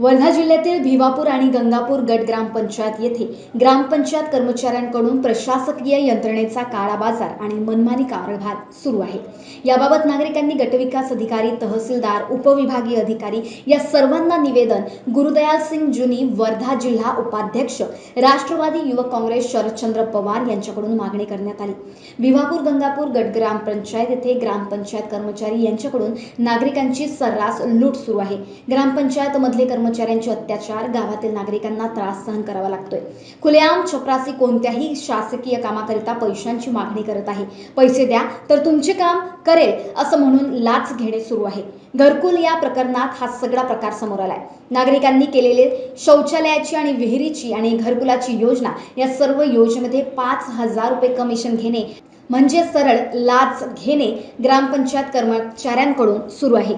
वर्धा जिल्ह्यातील भिवापूर आणि गंगापूर गट ग्रामपंचायत येथे ग्रामपंचायत कर्मचाऱ्यांकडून प्रशासकीय यंत्रणेचा काळा बाजार आणि मनमानी कारभार सुरू आहे. याबाबत नागरिकांनी गटविकास अधिकारी तहसीलदार उपविभागीय अधिकारी या सर्वांना निवेदन गुरुदयाल सिंग जुनी वर्धा जिल्हा उपाध्यक्ष राष्ट्रवादी युवक काँग्रेस शरदचंद्र पवार यांच्याकडून मागणी करण्यात आली. भिवापूर गंगापूर गट ग्रामपंचायत येथे ग्रामपंचायत कर्मचारी यांच्याकडून नागरिकांची सर्रास लूट सुरू आहे. ग्रामपंचायतमधले कर्मचारी कर्मचाऱ्यांचे अत्याचार गावातील नागरिकांना त्रास सहन करावा लागतोय. खुलेआम चपरासी कोणत्याही शासकीय कामाकरिता पैशांची मागणी करत आहे. पैसे द्या तर तुमचे काम करेल असं म्हणून लाच घेणे सुरू आहे. घरकुल या प्रकरणात हा सगळा प्रकार समोर आलाय. नागरिकांनी केलेले शौचालयाची आणि विहिरीची आणि घरकुलाची योजना या सर्व योजनेमध्ये पाच हजार रुपये कमिशन घेणे म्हणजे सरळ लाच घेणे ग्रामपंचायत कर्मचाऱ्यांकडून सुरू आहे.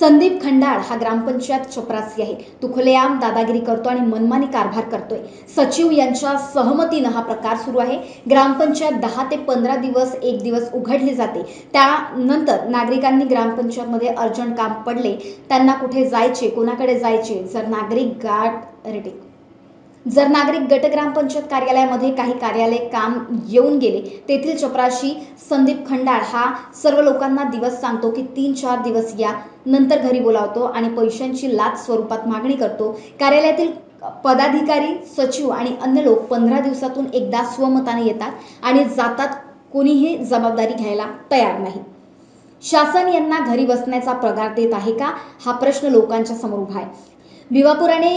संदीप खंडाळ हा ग्रामपंचायत चपरासी आहे. तो खुलेआम दादागिरी करतो आणि मनमानी कारभार करतोय. सचिव यांच्या सहमतीनं हा प्रकार सुरू आहे. ग्रामपंचायत दहा ते पंधरा दिवस एक दिवस उघडली जाते. त्यानंतर नागरिकांनी ग्रामपंचायतमध्ये अर्जंट काम पडले. त्यांना कुठे जायचे कोणाकडे जायचे? जर नागरिक गाठ रेटिंग जर नागरिक गट ग्रामपंचायत कार्यालयामध्ये काही कार्यालय काम येऊन गेले तेथील चपराशी संदीप खंडाळ हा सर्व लोकांना दिवस सांगतो की तीन चार दिवस या नंतर घरी बोलावतो आणि पैशांची लाच स्वरूपात मागणी करतो. कार्यालयातील पदाधिकारी सचिव आणि अन्य लोक पंधरा दिवसातून एकदा स्वमताने येतात आणि जातात कोणीही जबाबदारी घ्यायला तयार नाही. शासन यांना घरी बसण्याचा पगार देत आहे का? हा प्रश्न लोकांच्या समोर उभा आहे. भिवापुराने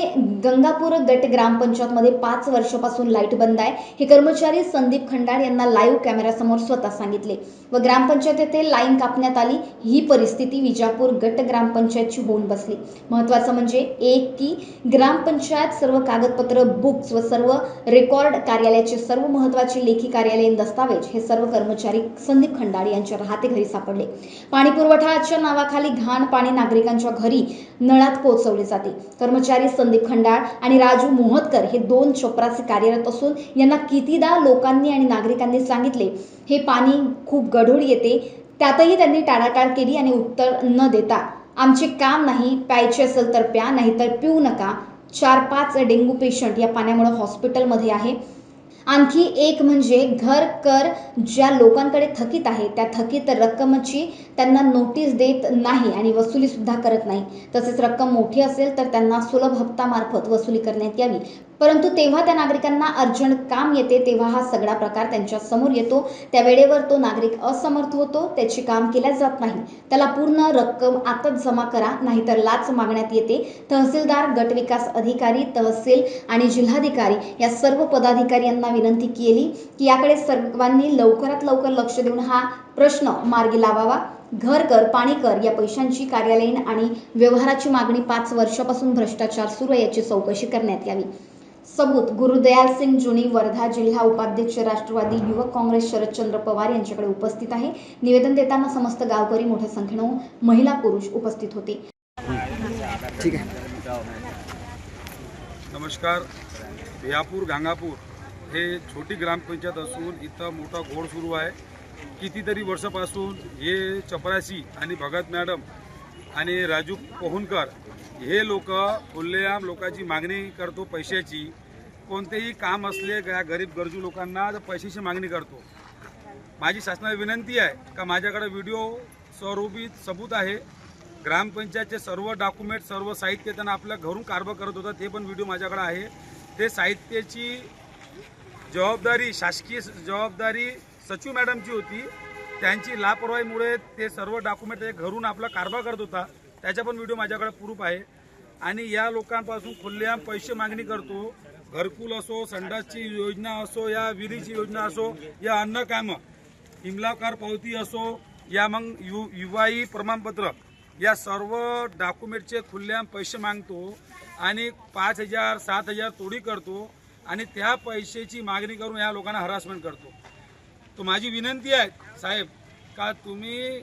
गंगापूर गट ग्रामपंचायतमध्ये पाच वर्षापासून लाइट बंद आहे. हे कर्मचारी संदीप खंडाळ यांना लाईव्ह कॅमेऱ्यासमोर स्वतः सांगितले. व ग्रामपंचायत येथे लाईन कापण्यात आली. ही परिस्थिती विजापूर गट ग्रामपंचायतची होऊन बसली. महत्वाचं म्हणजे एक की ग्रामपंचायत सर्व कागदपत्र बुक्स व सर्व रेकॉर्ड कार्यालयाचे सर्व महत्त्वाचे लेखी कार्यालयीन दस्तावेज हे सर्व कर्मचारी संदीप खंडाळ यांच्या राहते घरी सापडले. पाणी पुरवठाच्या नावाखाली घाण पाणी नागरिकांच्या घरी नळात पोहोचवले जाते. कर्मचारी संदीप खंडाळ आणि राजू मोहतकर हे दोन चपरासी कार्यरत असून यांना कितीदा लोकांनी आणि नागरिकांनी सांगितले हे पाणी खूप गढूळ येते त्यातही त्यांनी टाळाटाळ केली आणि उत्तर न देता आमचे काम नाही प्यायचे असेल तर प्या नाहीतर पिऊ नका चार पाच डेंग्यू पेशंट या पाण्यामुळे हॉस्पिटलमध्ये आहे आणखी एक म्हणजे घर कर ज्या लोकांकडे थकीत आहे त्या थकीत रक्कमची त्यांना नोटीस देत नाही आणि वसुली सुद्धा करत नाही. तसेच रक्कम मोठी असेल तर त्यांना सुलभ हप्तामार्फत वसुली करण्यात यावी. परंतु तेव्हा त्या नागरिकांना अर्जंट काम येते तेव्हा हा सगळा प्रकार त्यांच्यासमोर येतो. त्या वेळेवर तो नागरिक असमर्थ होतो त्याचे काम केल्या जात नाही. त्याला पूर्ण रक्कम आताच जमा करा नाहीतर लाच मागण्यात येते. तहसीलदार गटविकास अधिकारी तहसील आणि जिल्हाधिकारी या सर्व पदाधिकारी यांना विनंती केली की याकडे सर्वांनी लवकरात लवकर लक्ष देऊन हा प्रश्न मार्गी लावावा. घर कर पाणी कर या पैशांची कार्यालयीन आणि व्यवहाराची मागणी पाच वर्षापासून भ्रष्टाचार सुरू आहे याची चौकशी करण्यात यावी. सबूत गुरुदयाल सिंग जुनी वर्धा जिल्हा उपाध्यक्ष राष्ट्रवादी युवक काँग्रेस शरदचंद्र पवार यांच्याकडे उपस्थित आहे. निवेदन देताना समस्त गावकरी मोठ्या संख्येनं महिला पुरुष उपस्थित होते. ठीक आहे. नमस्कार. भियापूर गांगापूर हे छोटी ग्रामपंचायत असून इथं मोठा घोड सुरू आहे. कितीतरी वर्षापासून हे चपराशी आणि भगत मॅडम आणि राजू पोहनकर हे लोक खुल्लेआम लोकांची मागणी करतो पैशाची. कोणतेही काम असले या गरीब गरजू लोकांना तर पैशाची मागणी करतो. माझी शासनाला विनंती आहे का माझ्याकडे व्हिडिओ स्वरूपित सबूत आहे. ग्रामपंचायतचे सर्व डॉक्युमेंट सर्व साहित्य त्यांना आपल्या घरून कारभार करत होता ते पण व्हिडिओ माझ्याकडे आहे. ते साहित्याची जबाबदारी शासकीय जबाबदारी सचिव मॅडमची होती. त्यांची लापरवाहीमुळे ते सर्व डॉक्युमेंट घरून आपला कारभार करत होता. त्याचा पण व्हिडिओ माझ्याकडे प्रूफ आहे. आणि या लोकांपासून खुल्लेआम पैसे मागणी करतो. घरकुल असो संडासची योजना असो या विहिरीची योजना असो या अन्न कामं इमलाकार पावती असो या मग यु युवाई प्रमाणपत्र या सर्व डॉक्युमेंटचे खुल्लेआम पैसे मागतो. आणि पाच हजार सात हजार तोडी करतो. आणि त्या पैशाची मागणी करून या लोकांना हरासमेंट करतो. तो माझी विनंती आहे साहेब का तुम्ही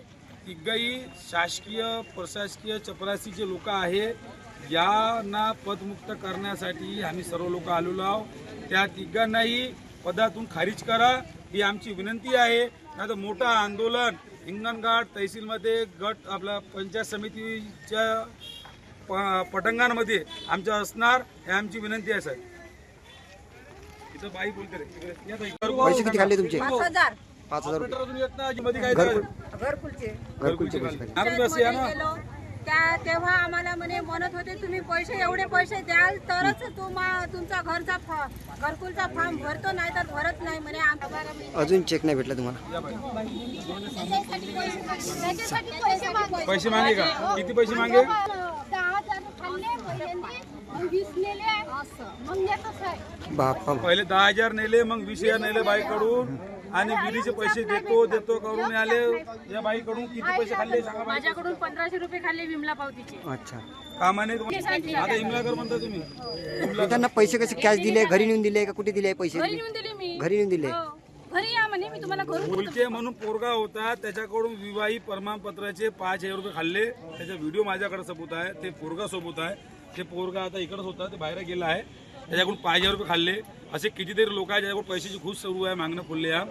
तिघही शासकीय प्रशासकीय चपरासीचे लोक आहे यांना पदमुक्त करण्यासाठी आम्ही सर्व लोक आलेलो आहोत. त्या तिघांनाही पदातून खारिज करा. ही आमची विनंती आहे. नाही तर मोठं आंदोलन. हिंगणघाट तहसीलमध्ये गट आपला पंचायत समितीच्या प- पटंगांमध्ये आमच्या असणार. हे आमची विनंती आहे साहेब. इथं बाई बोलते रे. या ताई. पाच हजार. पाच हजार रुपये. मध्ये काय घरकुलचे. घरकुलचे पैसे गेलो त्या तेव्हा आम्हाला म्हणे म्हणत होते तुम्ही पैसे एवढे पैसे द्याल तरच तुम्हा तुमचा घरचा फ- घरकुलचा फॉर्म भरतो नाही तर भरत नाही म्हणे अजून चेक नाही भेटला तुम्हाला? पैसे. पैसे मागे का? किती पैसे मागे? दहा हजार खाल्ले पहिल्यांदा, मग वीस नेले. मग येतच आहे. बापा पहिले दहा हजार नेले मग वीस हजार नेले बाईकडून. आणि विधीचे पैसे देतो देतो करून आले. या बाईकडून किती पैसे खाल्ले सांगा बाई. माझ्याकडून पंधराशे रुपये खाल्ले विमला पावतीचे. अच्छा. कामाने आता इमलाकर म्हणता तुम्ही. मग त्यांना पैसे कसे कॅश दिले? घरी नेऊन दिले का? कुठे दिले पैसे घरी नेऊन दिली मी. घरी नेऊन दिले. हो. घरी या म्हणे मी तुम्हाला घरून मुलके म्हणून पोरगा होता त्याच्याकडून विवाही प्रमाणपत्राचे पाच हजार रुपये खाल्ले. त्याचा व्हिडिओ माझ्याकडे सबूत आहे ते पोरगा सोबत आहे. ते पोरगा आता इकडंच होता ते बाहेर गेला आहे. त्याच्याकडून पाच हजार रुपये खाल्ले. असे कितीतरी लोक आहेत ज्याच्याकडून पैशाची खूप सुरू आहे मागणं फुलले या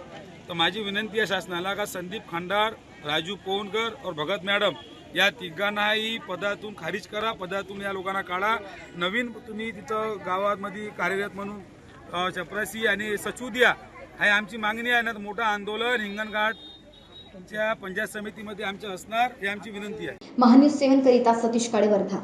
तर माझी विनंती आहे शासनाला का संदीप खांडार राजू पोवनकर और भगत मॅडम या तिघांनाही पदातून खारिज करा पदातून या लोकांना काढा. नवीन तुम्ही तिथं गावामध्ये कार्यरत म्हणून चपरासी आणि सचिव द्या हे आमची मागणी आहे ना तर मोठं आंदोलन हिंगणघाटच्या पंचायत समितीमध्ये आमच्या असणार ही आमची विनंती आहे. महानिस सेवन करिता सतीश काळे वर्धा